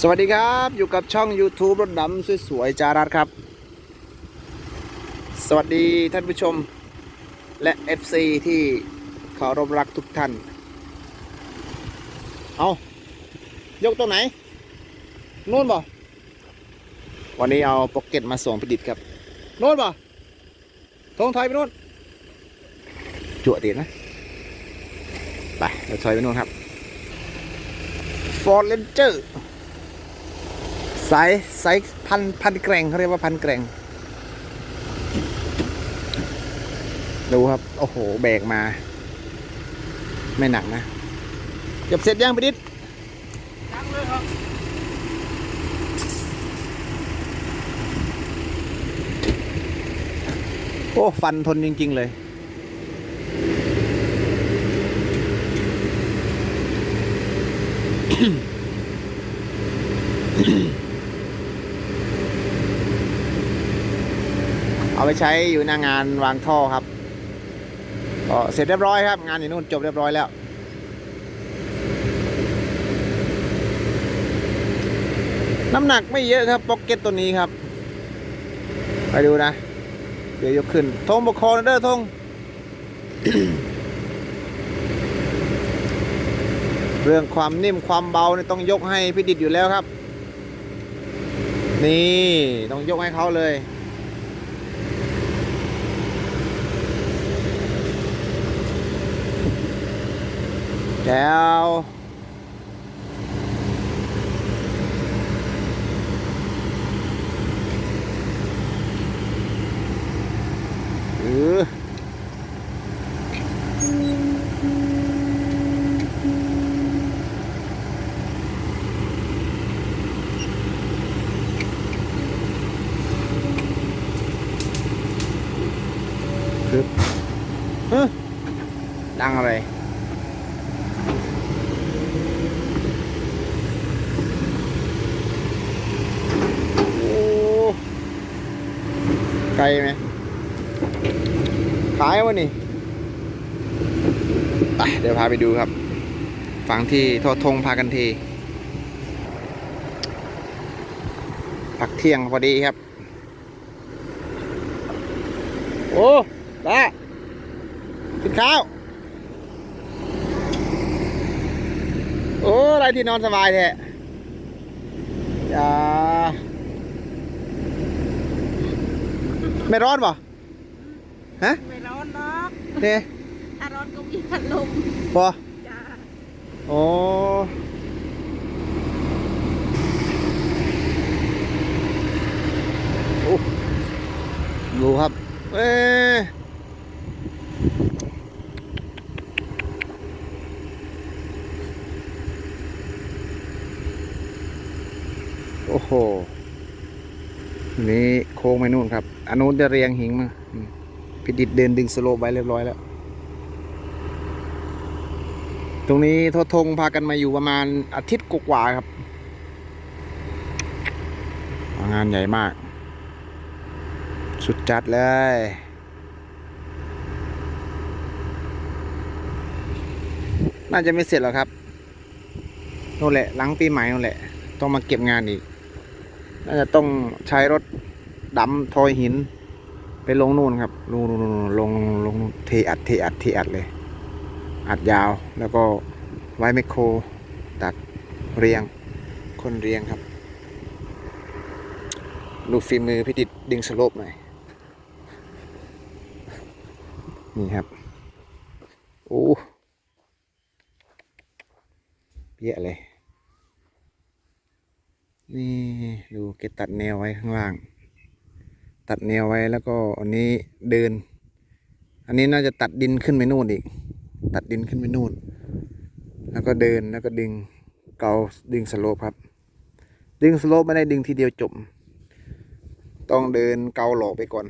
สวัสดีครับอยู่กับช่อง YouTube รถดำสวยๆจารัสครับ สวัสดีท่านผู้ชมและ FC ที่เคารพรักทุกท่าน เอายกตรงไหน นู่นบ่วันนี้เอาพ็อกเก็ตมาส่งพิดิษฐ์ครับ นู่นบ่ทงถอยไปนู่นจั่วดีนะ ไปเราถอยไปนู่นครับ Ford Ranger สายสายพันพันแกร่งเขาเรียกว่าพันแกร่ง ดูครับ โอ้โหแบกมา ไม่หนักนะเก็บเสร็จยังไปดิษโอ้ ฟันทนจริง ๆ เลย เอาไปใช้อยู่หน้างานวางท่อครับก็เสร็จเรียบร้อยครับ งานอยู่นู่นจบเรียบร้อยแล้วน้ำหนักไม่เยอะครับพ็อกเก็ตตัวนี้ครับ ไปดูนะ เดี๋ยวยกขึ้นทงบกคอนเด้อทงเรื่องความนิ่มความเบาเนี่ยต้องยกให้พี่ดิดอยู่แล้วครับ นี่ต้องยกให้เขาเลย แล้ว เออคือเฮ้ยดังอะไร โอ้ ไกลไหมขายวะนี่ไปเดี๋ยวพาไปดูครับ ฝั่งที่ทอทงพากันทีพักเที่ยงพอดีครับ โอ้ได้กินข้าว โอ้ อะไรที่นอนสบายแท้อย่า ไม่ร้อนป่ะฮะไม่ร้อนหรอกเด้ถ้าร้อนก็มีพัดลมป่ะจ้าโอ้โอ้ดูครับ เอ้ยโอ้โห นี่โค้งไปนู่นครับอันนู้นจะเรียงหิงมาพิดิดเดินดึงสโลปไว้เรียบร้อยแล้ว ตรงนี้ทศทงพากันมาอยู่ประมาณอาทิตย์กว่าครับ งานใหญ่มาก สุดจัดเลยน่าจะไม่เสร็จหรอกครับนู่นแหละหลังปีใหม่นู่นแหละ ต้องมาเก็บงานอีก น่าจะต้องใช้รถดำทอยหิน ไปลงนู่นครับลงลงลงลงลงเทอัดเทอัดเทอัดเลย อัดยาวแล้วก็ไว้ไมคโครตัดเรียง คนเรียงครับ ดูฝีมือพิดิดดึงสโลปหน่อย นี่ครับ โอ้เปี้ยเลย นี่ดูเกตัดแนวไว้ข้างล่าง ตัดแนวไว้แล้วก็อันนี้เดิน อันนี้น่าจะตัดดินขึ้นไปนู่นอีก ตัดดินขึ้นไปนู่น แล้วก็เดินแล้วก็ดึงเกาดึงสโลปครับ ดึงสโลปไม่ได้ดึงทีเดียวจบ ต้องเดินเกาหลอกไปก่อน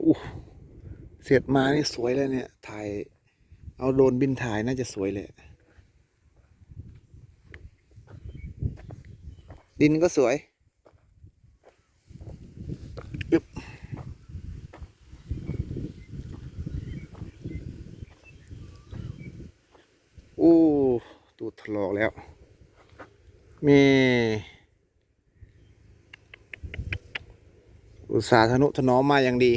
อู้เสร็จมานี่สวยเลยเนี่ย ถ่าย เอาโดรนบินถ่ายน่าจะสวยเลย ดินก็สวยอึบโอ้ตูดถลอกแล้ว มีอุตสาหนุถนอมมาอย่างดี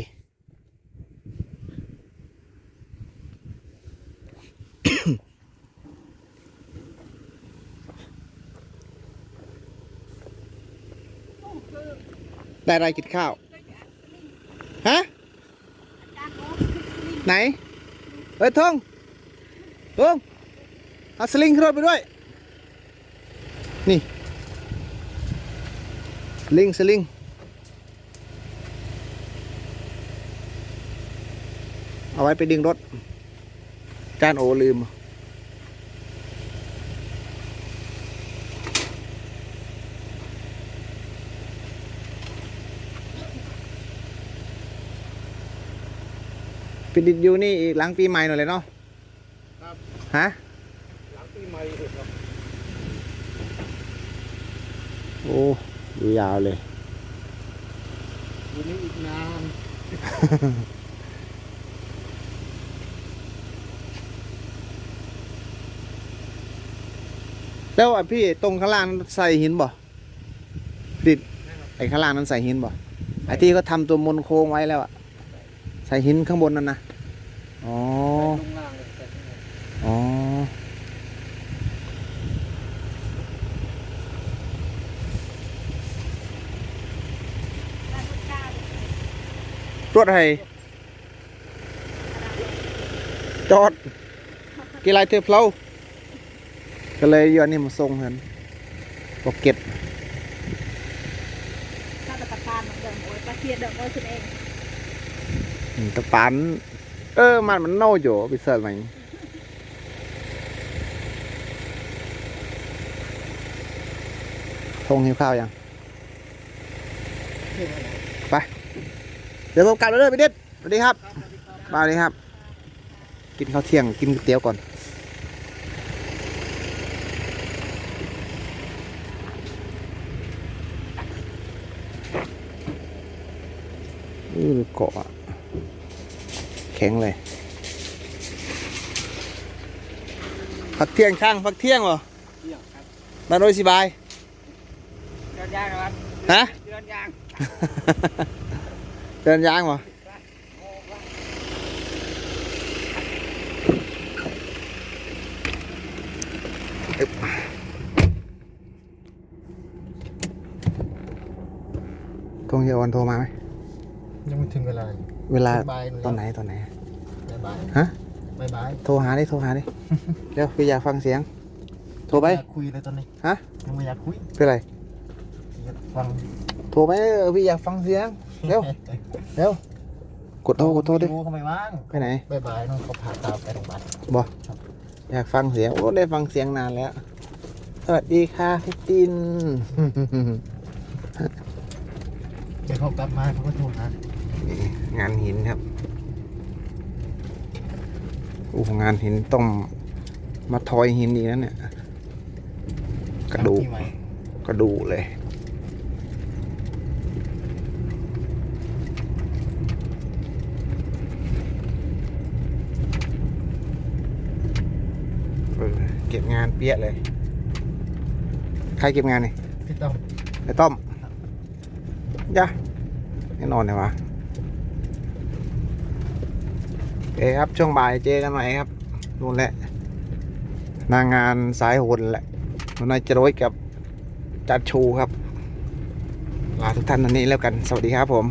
ได้อะไรกินข้าว ฮะ ไหน เฮ้ยทงทงเอาสลิงขึ้นรถไปด้วย นี่สลิงสลิงเอาไว้ไปดึงรถจานโอลืม ปิดดิดอยู่นี่อีกหลังปีใหม่หน่อยเลยเนาะครับฮะหลังปีใหม่เถอะครับโอ้ดูยาวเลยวันนี้อีกนานแล้วอะพี่ตรงข้างล่างนั้นใส่หินบ่ดิดไอ้ข้างล่างนั้นใส่หินบ่ไอ้ที่เขาทำตัวมนโค้งไว้แล้วอะใส่หินข้างบนนั่นนะ อ๋อ ลงล่างเลยแต่ข้างในอ๋อ รถอะไรจอดกีฬาเทพเราก็เลยย้อนนี่มาส่งเห็นปอกเก็ตถ้าตะปานเดิมโอ้ยปลาเทียนเดิมโอ้ยคุณเองอืมตะปัน เออ มันมันเน่าอยู่ไปเสิร์ฟมันทงหิวข้าวยัง ไป เดี๋ยวผมกลับแล้วเด้อไปเด็ดสวัสดีครับสวัสดีครับ กินข้าวเที่ยง กินก๋วยเตี๋ยวก่อนอือเกาะ แข็งเลยพักเที่ยงช่างพักเที่ยงเหรอเที่ยงครับมาโดยสบายเดือนยางครับฮะเดือนยางเดินยางเหรออึ๊บทงเยาวันโทรมาไหมยังไม่ถึงเวลา เวลาบ่ายตอนไหนตอนไหนบายบายฮะบายบายโทรหาดิโทรหาดิเดี๋ยวพี่อยากฟังเสียง โทรไป ม่อยากคุยเลยตอนนี้ฮะ ยังไม่อยากคุยเป็นไร อยากฟังโทรไปเออพี่อยากฟังเสียง เร็ว เร็ว กดโทรกดโทรดิเขาไม่ว่างไปไหนบายบายน้องเขาพาตามไปโรงพยาบาลบอกอยากฟังเสียง โอ้ได้ฟังเสียงนานแล้ว สวัสดีค่ะพี่ติน เดี๋ยวเขากลับมาเขาก็โทรหา งานหินครับโอ้งานหินต้องมาทอยหินอีกแล้วเนี่ย กระดูกที่ใหม่กระดูกเลยเออเก็บงานเปี้ยเลย ใครเก็บงานนี่พี่ต้อมไอ้ต้อมย่ะแน่นอนเลยวะโอ เคครับ ช่วงบ่ายเจอกันใหม่ครับนู่นแหละนางงานสายโหนแหละนายจรวยกับจัดชูครับลาทุกท่านอันนี้แล้วกัน สวัสดีครับผม